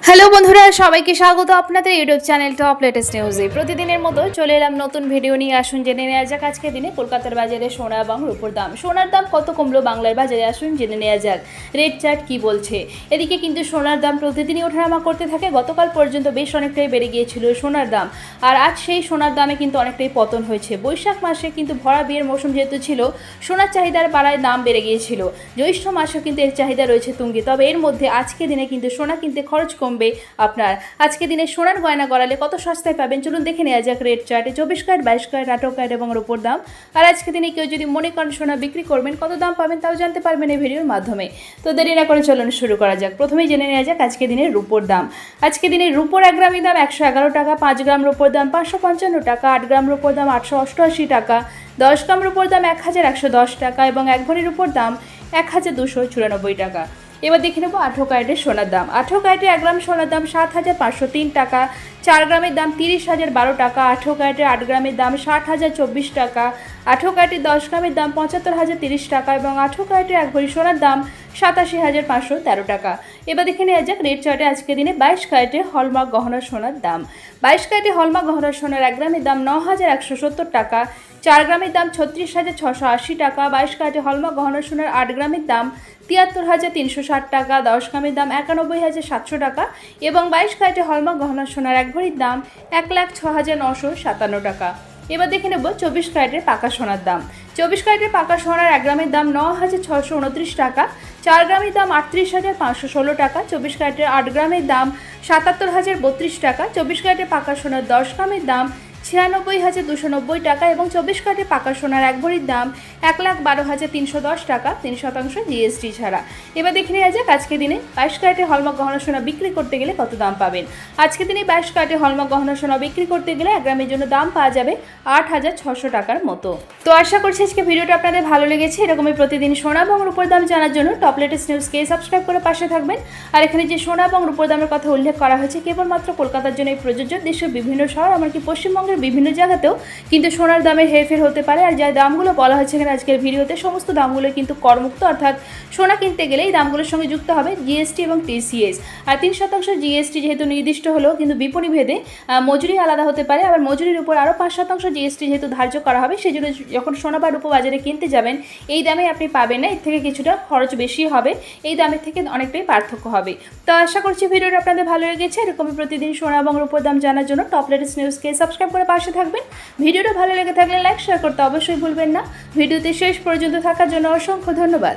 Hello বন্ধুরা, সবাইকে স্বাগত আপনাদের ইউটিউব চ্যানেল টপ লেটেস্ট নিউজে প্রতিদিনের মতো চলে এলাম নতুন ভিডিও নিয়ে। আসুন জেনে নেওয়া যাক আজকে দিনে কলকাতার বাজারে সোনা এবং রূপোর দাম। সোনার দাম কত কমলো বাংলার বাজারে? আসুন জেনে নেওয়া যাক। রেড চার্ট কি বলছে? এদিকে কিন্তু সোনার দাম প্রতিদিনই ওঠানামা করতে থাকে। গতকাল পর্যন্ত বেশ অনেকটাই বেড়ে গিয়েছিল সোনার দাম। আর আজ সেই সোনার দামে কিন্তু অনেকটাই পতন হয়েছে। বৈশাখ মাসে কিন্তু ভরা বিয়ের মৌসুম যেহেতু ছিল, সোনার চাহিদার বাড়ায় দাম বেড়ে গিয়েছিল। জ্যৈষ্ঠ মাসেও কিন্তু এর চাহিদা রয়েছে তুঙ্গে। তবে এর মধ্যে আজকে দিনে কিন্তু সোনা কিনতে খরচ কমবে আপনার। আজকে দিনে সোনার গয়না গড়ালে কত সস্তায় পাবেন? চলুন দেখে নেওয়া যাক রেট চার্টে। চব্বিশ ক্যারেট, বাইশ ক্যারেট, আঠারো ক্যারেট এবং রূপোর দাম। আর আজকে দিনে কেউ যদি মনে করেন সোনা বিক্রি করবেন, কত দাম পাবেন তাও জানতে পারবেন এই ভিডিওর মাধ্যমে। তো দেরি না করে চলুন শুরু করা যাক। প্রথমেই জেনে নেওয়া যাক আজকে দিনের রূপোর দাম। আজকে দিনে রূপোর এক গ্রামের দাম একশো এগারো টাকা, পাঁচ গ্রাম রূপোর দাম পাঁচশো পঞ্চান্ন টাকা, আট গ্রাম রূপোর দাম আটশো অষ্টআশি টাকা, দশ গ্রাম রূপোর দাম এক হাজার একশো দশ টাকা এবং এক ভরির উপর দাম এক হাজার দুশো চুরানব্বই টাকা। এবার দেখে নেব আঠো ক্যারেটের সোনার দাম। আঠো ক্যারেটের এক গ্রাম সোনার দাম সাত হাজার পাঁচশো তিন টাকা। চার গ্রামের দাম তিরিশ হাজার বারো টাকা, আঠেরো ক্যারেটের আট গ্রামের দাম ষাট হাজার চব্বিশ টাকা, আঠেরো ক্যারেটের দশ গ্রামের দাম পঁচাত্তর হাজার তিরিশ টাকা এবং আঠেরো ক্যারেটের এক ভরি সোনার দাম সাতাশি হাজার পাঁচশো তেরো টাকা। এবার দেখে নেওয়া যাক রেট চার্টে আজকের দিনে বাইশ ক্যারেটের হলমার্ক গহনা সোনার দাম। বাইশ ক্যারেটের হলমার্ক গহনা সোনার এক গ্রামের দাম ন হাজার একশো সত্তর টাকা, চার গ্রামের দাম ছত্রিশ হাজার ছশো আশি টাকা, বাইশ ক্যারেটের হলমার্ক গহনা সোনার আট গ্রামের দাম তিয়াত্তর হাজার তিনশো ষাট টাকা, দশ গ্রামের দাম একানব্বই হাজার সাতশো টাকা এবং বাইশ ক্যারেটের হলমার্ক গহনা সোনার এক ভরির দাম এক লাখ ছ হাজার নশো সাতান্ন টাকা। এবার দেখে নেব চব্বিশ ক্যারেটের পাকা সোনার দাম। চব্বিশ ক্যারেটের পাকা সোনার এক গ্রামের দাম ন হাজার ছশো উনত্রিশ টাকা, চার গ্রামের দাম আটত্রিশ হাজার পাঁচশো ষোলো টাকা, চব্বিশ ক্যারেটের আট গ্রামের দাম সাতাত্তর হাজার বত্রিশ টাকা, চব্বিশ ক্যারেটের পাকা সোনার দশ গ্রামের দাম ছিয়ানব্বই হাজার দুশো নব্বই টাকা এবং চব্বিশ কাঠে পাকা সোনার এক ভরির দাম এক লাখ বারো হাজার তিনশো দশ টাকা, তিন শতাংশ জিএসটি ছাড়া। এবার দেখে নেওয়া যাক আজকে দিনে বাইশ কাঠে হলমার্ক গহনা সোনা বিক্রি করতে গেলে কত দাম পাবেন। আজকে দিনে বাইশ কাঠে হলমার্ক গহনা সোনা বিক্রি করতে গেলে এক গ্রামের জন্য দাম পাওয়া যাবে আট হাজার ছশো টাকার মতো। তো আশা করছি আজকে ভিডিওটা আপনাদের ভালো লেগেছে। এরকমই প্রতিদিন সোনা এবং রূপোর দাম জানার জন্য টপ লেটেস্ট নিউজকে সাবস্ক্রাইব করে পাশে থাকবেন। আর এখানে যে সোনা এবং রূপোর দামের কথা উল্লেখ করা হয়েছে, কেবলমাত্র কলকাতার জন্য এই প্রযোজ্য। দেশের বিভিন্ন শহর, এমনকি পশ্চিমবঙ্গের বিভিন্ন জায়গাতেও কিন্তু সোনার দামের হেরফের হতে পারে আর যা দামগুলো বলা হয়েছে এখানে আজকের ভিডিওতে, সমস্ত দামগুলো কিন্তু করমুক্ত, অর্থাৎ সোনা কিনতে গেলে এই দামগুলোর সঙ্গে যুক্ত হবে জিএসটি এবং টিসিএস। আর তিন শতাংশ জিএসটি যেহেতু নির্দিষ্ট হলেও কিন্তু বিপণী ভেদে মজুরি আলাদা হতে পারে। আবার মজুরির উপর আরও পাঁচ শতাংশ জিএসটি যেহেতু ধার্য করা হবে সেই জন্য যখন সোনা বা রূপো বাজারে কিনতে যাবেন, এই দামে আপনি পাবেন না। এর থেকে কিছুটা খরচ বেশি হবে। এই দামের থেকে অনেকটাই পার্থক্য হবে। তো আশা করছি ভিডিওটা আপনাদের ভালো লেগেছে। এরকমই প্রতিদিন সোনা এবং রূপোর দাম জানার জন্য টপ লেটেস্ট নিউজকে সাবস্ক্রাইব করে পাশে থাকবেন। ভিডিওটা ভালো লেগে থাকলে লাইক শেয়ার করতে অবশ্যই ভুলবেন না। ভিডিওতে শেষ পর্যন্ত থাকার জন্য অসংখ্য ধন্যবাদ।